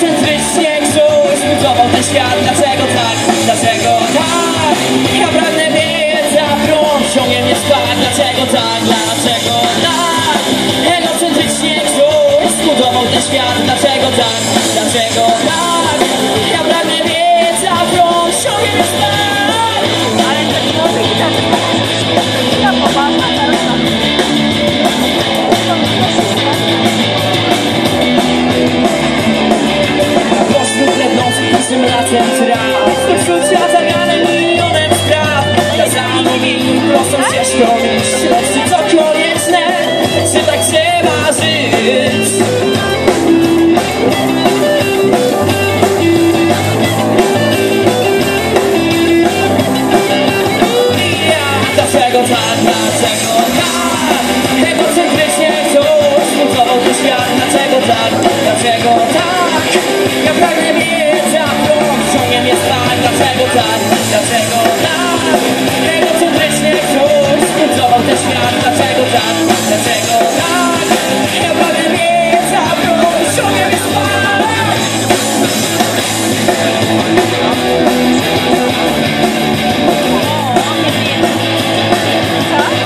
Przetrwyć śnieg, żółć, ten świat Dlaczego tak? Dlaczego tak? Ja pragnę wiedza, prąd ciągnie mnie spać Dlaczego tak? Dlaczego tak? Egocentryć śnieg, żółć, ten świat Dlaczego tak? Dlaczego tak? Ja ciągnie Ale może i tak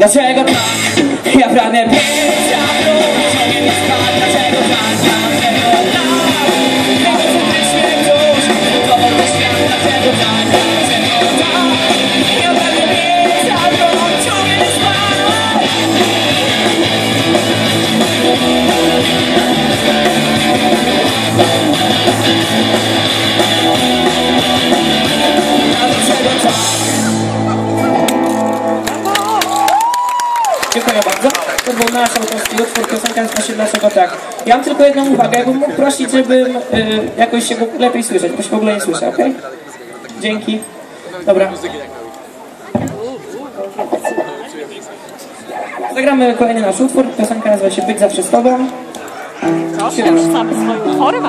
Jag säger gott natt, jag brann ner tak. Ja mam tylko jedną uwagę, jakbym mógł prosić, żebym y, jakoś się lepiej słyszeć, bo się w ogóle nie słyszę, okej? Okay? Dzięki. Dobra. Zagramy kolejny nasz utwór. Piosenka nazywa się Być zawsze z tobą. Proszę, już sam swoim chorym.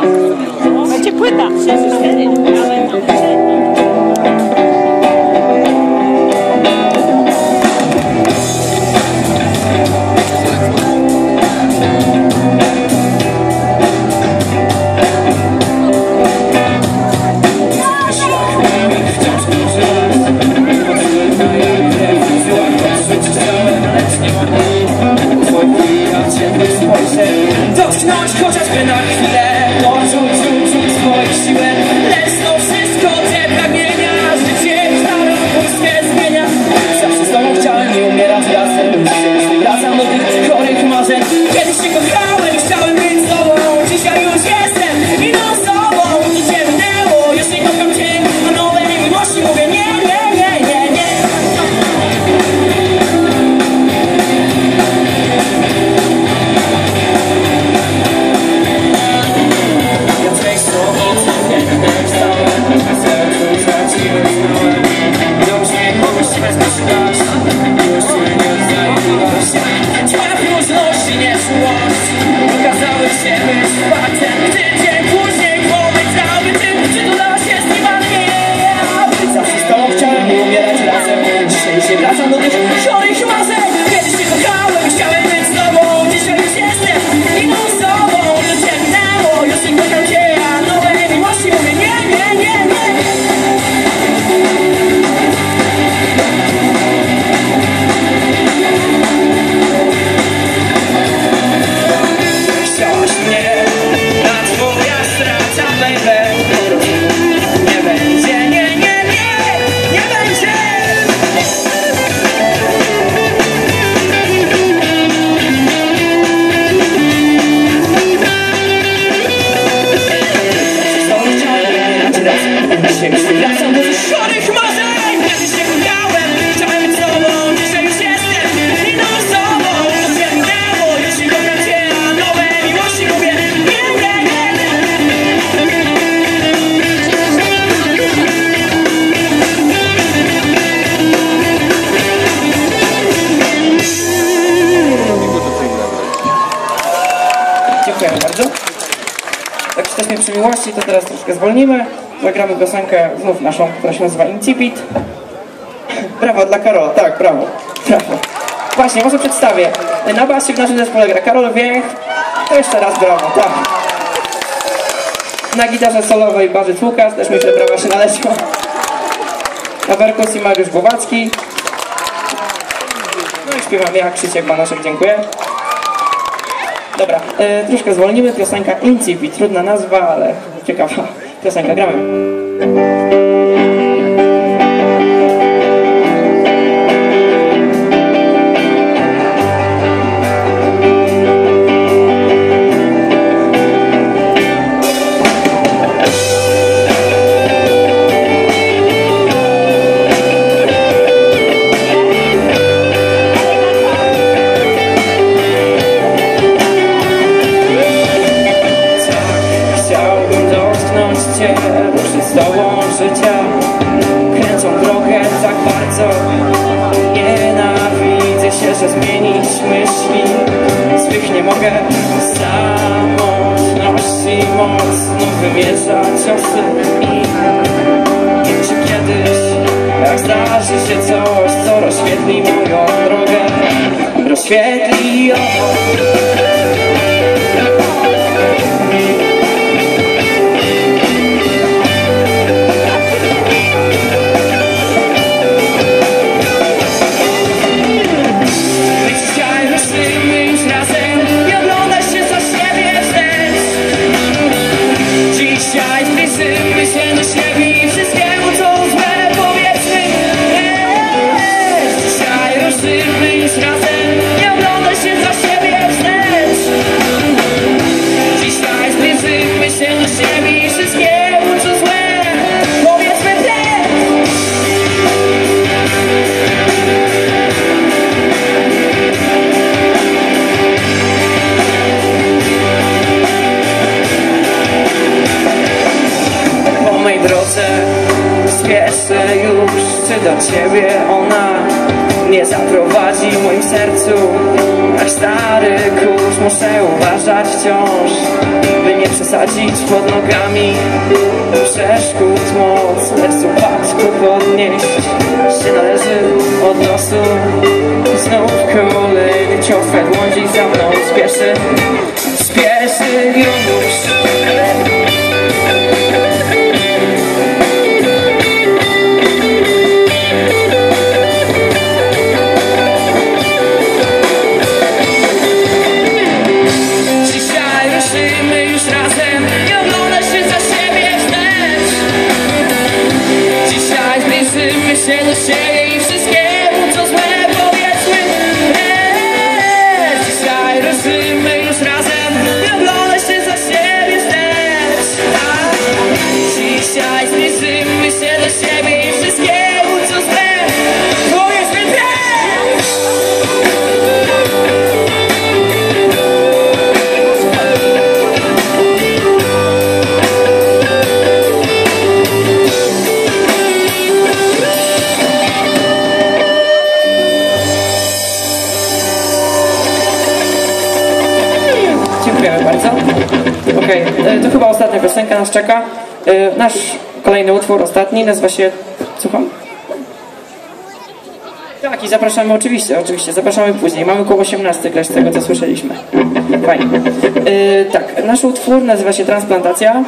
bin euch vielleicht. Rock miłości, to teraz troszkę zwolnimy. Zagramy piosenkę znów naszą, która się nazywa Incipit. Brawo dla Karola, tak, brawo. Brawo. Właśnie, może przedstawię. Na basie w naszym zespole gra Karol Wiech. To jeszcze raz brawo, tak. Na gitarze solowej Barzyc Łukasz, też myślę, brawa się należą. Na perkusji Mariusz Głowacki. No i śpiewam ja, Krzysiek Banaszek, dziękuję. Dobra, e, troszkę zwolnimy. Piosenka Incipit, trudna nazwa, ale ciekawa piosenka. Gramy. Życia. Kręcą drogę tak bardzo, nienawidzę się, że zmienić myśli swych nie mogę. Samotności mocno wymierza ciosy czy kiedyś, jak zdarzy się coś, co rozświetli moją drogę, rozświetli ją. Czy do ciebie ona Nie zaprowadzi w moim sercu. Jak stary kurz muszę uważać wciąż By nie przesadzić pod nogami. Przeszkód moc, lecz z upadku podnieść. Się należy od losu. Znów kolejny cios we za mną. Spieszy Spieszy już Dziękujemy bardzo. Okej, e, to chyba ostatnia piosenka nas czeka. E, Nasz kolejny utwór, ostatni, nazywa się... Słucham? Tak, i zapraszamy oczywiście, oczywiście, zapraszamy później. Mamy koło 18 grać z tego, co słyszeliśmy. Fajnie. E, tak, nasz utwór nazywa się Transplantacja.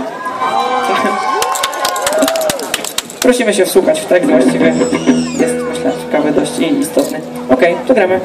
Prosimy się wsłuchać w tekst właściwie. Jest, myślę, ciekawy dość istotny. Okej, to gramy.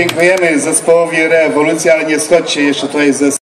Dziękujemy zespołowi Rewolucja, ale nie schodźcie jeszcze tutaj ze